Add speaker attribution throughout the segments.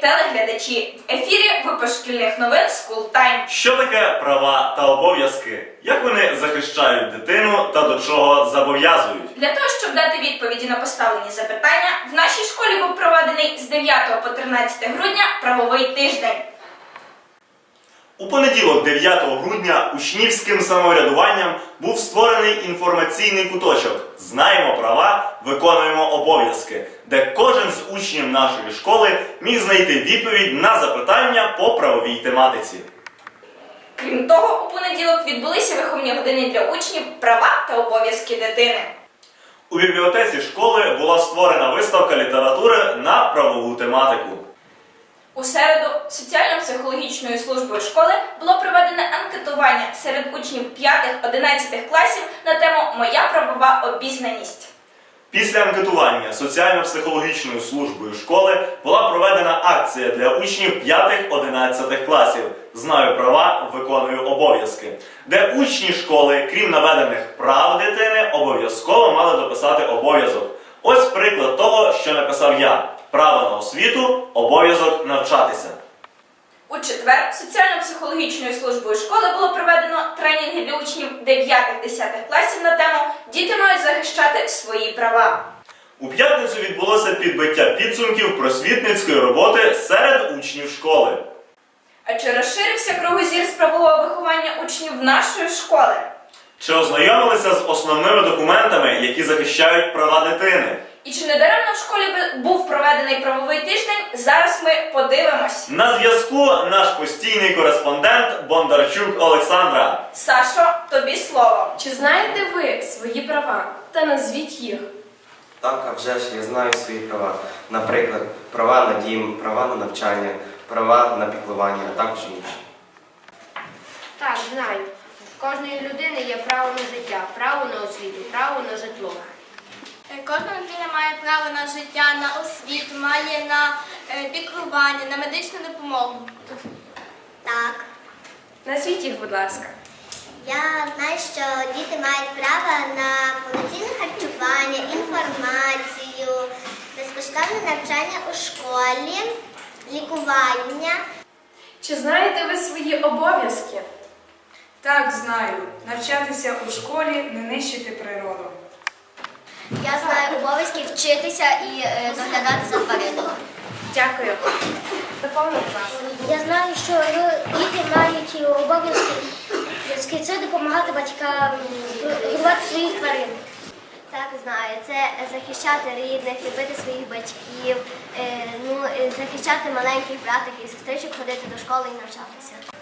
Speaker 1: телеглядачі! В ефірі випуск шкільних новин School Time.
Speaker 2: Що таке права та обов'язки? Як вони захищають дитину та до чого зобов'язують?
Speaker 1: Для того, щоб дати відповіді на поставлені запитання, в нашій школі був проведений з 9 по 13 грудня правовий тиждень.
Speaker 2: У понеділок, 9 грудня, учнівським самоврядуванням був створений інформаційний куточок Знаємо права, виконуємо обов'язки, де кожен з учнів нашої школи міг знайти відповідь на запитання по правовій тематиці.
Speaker 1: Крім того, у понеділок відбулися виховні години для учнів права та обов'язки дитини.
Speaker 2: У бібліотеці школи була створена виставка літератури на правову тематику.
Speaker 1: У середу соціально-психологічною службою школи було проведене анкетування серед учнів 5-11 класів на тему Моя правова обізнаність.
Speaker 2: Після анкетування соціально-психологічною службою школи була проведена акція для учнів 5-11 класів Знаю права, виконую обов'язки, де учні школи, крім наведених прав дитини, обов'язково мали дописати обов'язок. Ось приклад того, що написав я: право на освіту, обов'язок навчатися.
Speaker 1: У четвер соціально-психологічною службою школи було проведено тренінги для учнів 9-10 класів на тему Діти мають захищати свої права.
Speaker 2: У п'ятницю відбулося підбиття підсумків просвітницької роботи серед учнів школи.
Speaker 1: А чи розширився кругозір з правового виховання учнів нашої школи?
Speaker 2: Чи ознайомилися з основними документами, які захищають права дитини?
Speaker 1: І чи недаремно в школі був проведений правовий тиждень? Зараз ми подивимось.
Speaker 2: На зв'язку наш постійний кореспондент Бондарчук Олександра.
Speaker 1: Сашо, тобі слово.
Speaker 3: Чи знаєте ви свої права та назвіть їх?
Speaker 4: Так, а вже ж я знаю свої права. Наприклад, права на дім, права на навчання, права на піклування, а також інші.
Speaker 5: Так, знаю. В кожної людини є право на життя, право на освіту, право на житло.
Speaker 6: Е, Кожна людина має право на життя, на освіту, має на е, піклування, на медичну допомогу.
Speaker 7: Так,
Speaker 3: Назвіть їх, будь ласка.
Speaker 7: я знаю, що діти мають право на повноцінне харчування, інформацію, безкоштовне навчання у школі, лікування.
Speaker 3: Чи знаєте ви свої обов'язки?
Speaker 8: Так, знаю. Навчатися у школі, не нищити природу.
Speaker 7: Я знаю обов'язки вчитися і е, доглядати за тваринами.
Speaker 3: Дякую.
Speaker 9: Я знаю, що діти мають обов'язки це допомагати батькам годувати своїх тварин.
Speaker 7: Так, знаю. Це захищати рідних, любити своїх батьків, е, ну, е, захищати маленьких братиків і сестричок, ходити до школи і навчатися.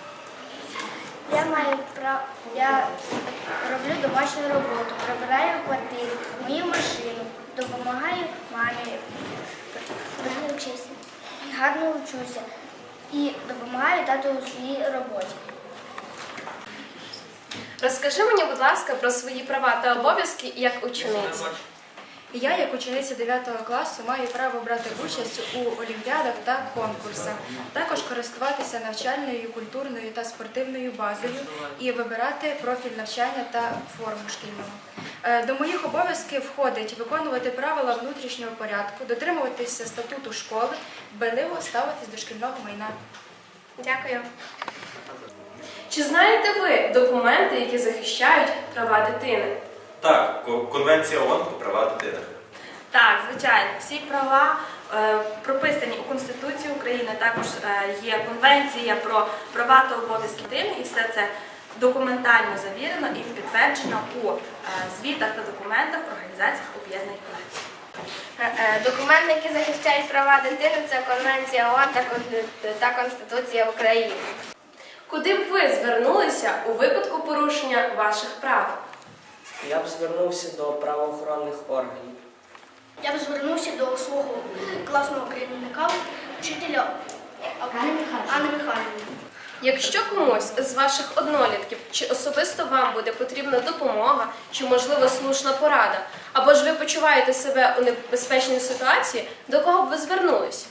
Speaker 9: Я маю право, я роблю домашню роботу, прибираю квартиру, мою машину, допомагаю мамі, гарно вчуся, гарно вчуся. І допомагаю тату у своїй роботі.
Speaker 3: Розкажи мені, будь ласка, про свої права та обов'язки як учениці.
Speaker 10: Я, як учениця 9 класу, маю право брати участь у олімпіадах та конкурсах, також користуватися навчальною, культурною та спортивною базою і вибирати профіль навчання та форму шкільного. Е, До моїх обов'язків входить виконувати правила внутрішнього порядку, дотримуватися статуту школи, дбайливо ставитись до шкільного майна.
Speaker 3: Дякую. Чи знаєте ви документи, які захищають права дитини?
Speaker 11: Так, Конвенція ООН про права дитини.
Speaker 10: Так, звичайно, всі права е, прописані у Конституції України. Також е, є конвенція про права та обов'язки дитини, і все це документально завірено і підтверджено у е, звітах та документах Організації Об'єднаних Націй.
Speaker 5: Е, Документи, які захищають права дитини, це Конвенція ООН та Конституція України.
Speaker 3: Куди б ви звернулися у випадку порушення ваших прав?
Speaker 12: Я б звернувся до правоохоронних органів.
Speaker 9: Я б звернувся до свого класного керівника, вчителя Анни Михайлівни.
Speaker 3: Якщо комусь з ваших однолітків чи особисто вам буде потрібна допомога, чи можливо слушна порада, або ж ви почуваєте себе у небезпечній ситуації, до кого б ви звернулись?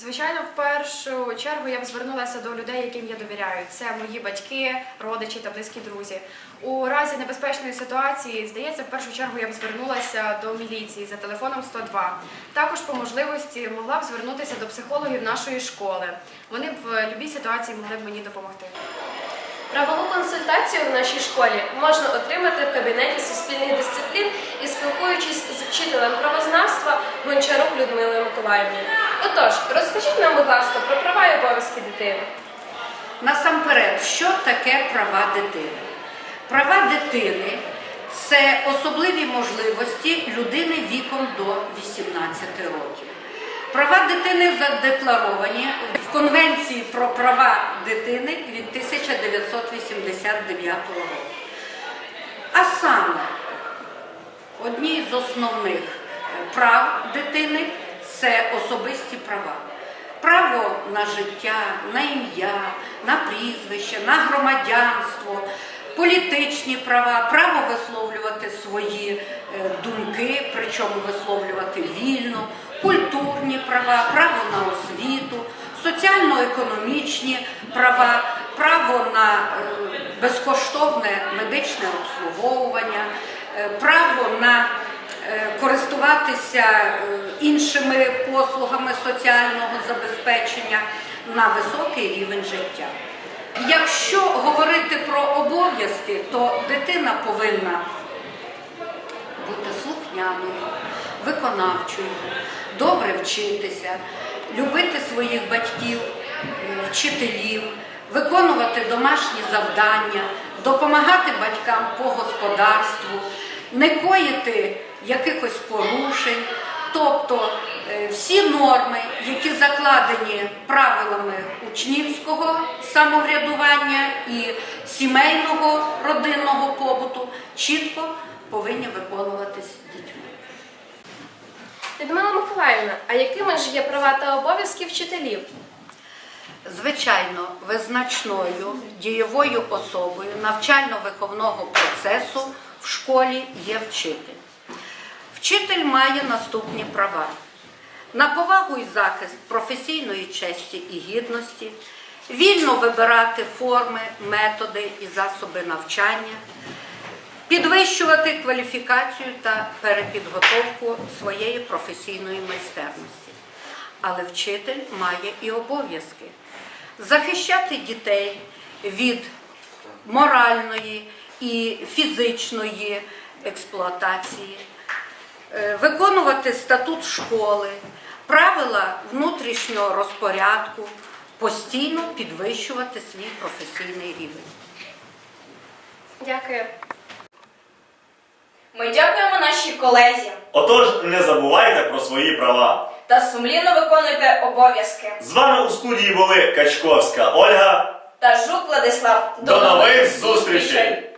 Speaker 10: Звичайно, в першу чергу я б звернулася до людей, яким я довіряю. Це мої батьки, родичі та близькі друзі. У разі небезпечної ситуації, здається, в першу чергу я б звернулася до міліції за телефоном 102. Також по можливості могла б звернутися до психологів нашої школи. Вони б в будь-якій ситуації могли б мені допомогти.
Speaker 3: Правову консультацію в нашій школі можна отримати в кабінеті суспільних дисциплін і спілкуючись з вчителем правознавства Гончарук Людмилою Миколаївною. Отож, розкажіть нам, будь ласка, про права і обов'язки дитини.
Speaker 13: Насамперед, що таке права дитини? Права дитини це особливі можливості людини віком до 18 років. Права дитини задекларовані в Конвенції про права дитини від 1989 року. А саме, одні з основних е, прав дитини це особисті права. Право на життя, на ім'я, на прізвище, на громадянство, політичні права, право висловлювати свої е, думки, причому висловлювати вільно, культурні права, право на освіту, соціально-економічні права, право на е, безкоштовне медичне обслуговування, е, право на користуватися е, іншими послугами соціального забезпечення на високий рівень життя. Якщо говорити про обов'язки, то дитина повинна бути слухняною, виконавчою, добре вчитися, любити своїх батьків, вчителів, виконувати домашні завдання, допомагати батькам по господарству, не коїти якихось порушень. Тобто е, всі норми, які закладені правилами учнівського самоврядування і сімейного родинного побуту, чітко повинні виконуватись дітьми.
Speaker 3: Людмила Миколаївна, а якими ж є права та обов'язки вчителів?
Speaker 13: Звичайно, визначною дієвою особою навчально-виховного процесу в школі є вчитель. Вчитель має наступні права: на повагу і захист професійної честі і гідності, вільно вибирати форми, методи і засоби навчання, підвищувати кваліфікацію та перепідготовку своєї професійної майстерності. Але вчитель має і обов'язки. Захищати дітей від моральної і фізичної експлуатації, виконувати статут школи, правила внутрішнього розпорядку, постійно підвищувати свій професійний рівень.
Speaker 3: Дякую.
Speaker 1: Ми дякуємо нашій колезі
Speaker 2: Отож, не забувайте про свої права.
Speaker 1: та сумлінно виконуйте обов'язки.
Speaker 2: З вами у студії були Качковська Ольга.
Speaker 1: Та Жук Владислав.
Speaker 2: До нових зустрічей!